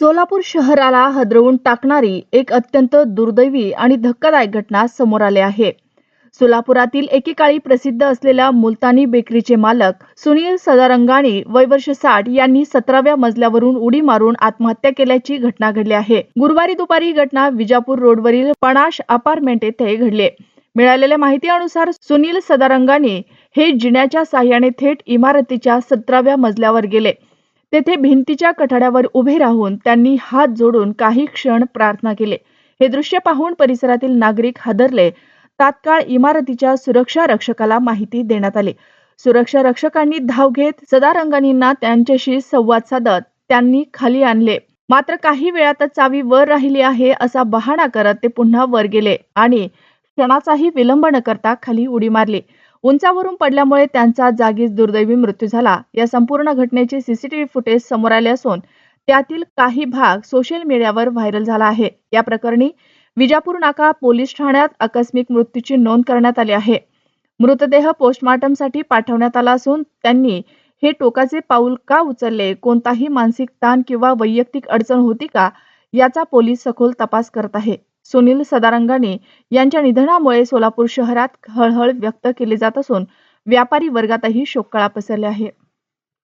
सोलापूर शहराला हदरवून टाकणारी एक अत्यंत दुर्दैवी आणि धक्कादायक घटना समोर आली आहे. सोलापुरातील एकेकाळी प्रसिद्ध असलेल्या मुलतानी बेकरीचे मालक सुनील सदारंगाणी वय वर्ष साठ यांनी सतराव्या मजल्यावरून उडी मारून आत्महत्या केल्याची घटना घडली आहे. गुरुवारी दुपारी ही घटना विजापूर रोडवरील पणाश अपार्टमेंट येथे घडले. मिळालेल्या माहितीनुसार सुनील सदारंगाणी हे जिन्याच्या साह्याने थेट इमारतीच्या सतराव्या मजल्यावर गेले. तेथे भिंतीच्या कठाड्यावर उभे राहून त्यांनी हात जोडून काही क्षण प्रार्थना केले. हे दृश्य पाहून परिसरातील नागरिक हादरले. तात्काळ इमारतीच्या सुरक्षा रक्षकाला माहिती देण्यात आली. सुरक्षा रक्षकांनी धाव घेत सदारंगानींना त्यांच्याशी संवाद साधत त्यांनी खाली आणले. मात्र काही वेळातच चावी वर राहिली आहे असा बहाणा करत ते पुन्हा वर गेले आणि क्षणाचाही विलंब न करता खाली उडी मारली. उंचावरून पडल्यामुळे त्यांचा जागीच दुर्दैवी मृत्यू झाला. या संपूर्ण घटनेचे सीसीटीव्ही फुटेज समोर आले असून त्यातील काही भाग सोशल मीडियावर व्हायरल झाला आहे. या प्रकरणी विजापूर नाका पोलीस ठाण्यात आकस्मिक मृत्यूची नोंद करण्यात आली आहे. मृतदेह पोस्टमॉर्टमसाठी पाठवण्यात आला असून त्यांनी हे टोकाचे पाऊल का उचलले कोणताही मानसिक ताण किंवा वैयक्तिक अडचण होती का याचा पोलीस सखोल तपास करत आहे. सुनील सदारंगाने यांच्या निधनामुळे सोलापूर शहरात हळहळ व्यक्त केली जात असून व्यापारी वर्गातही शोककळा पसरली आहे.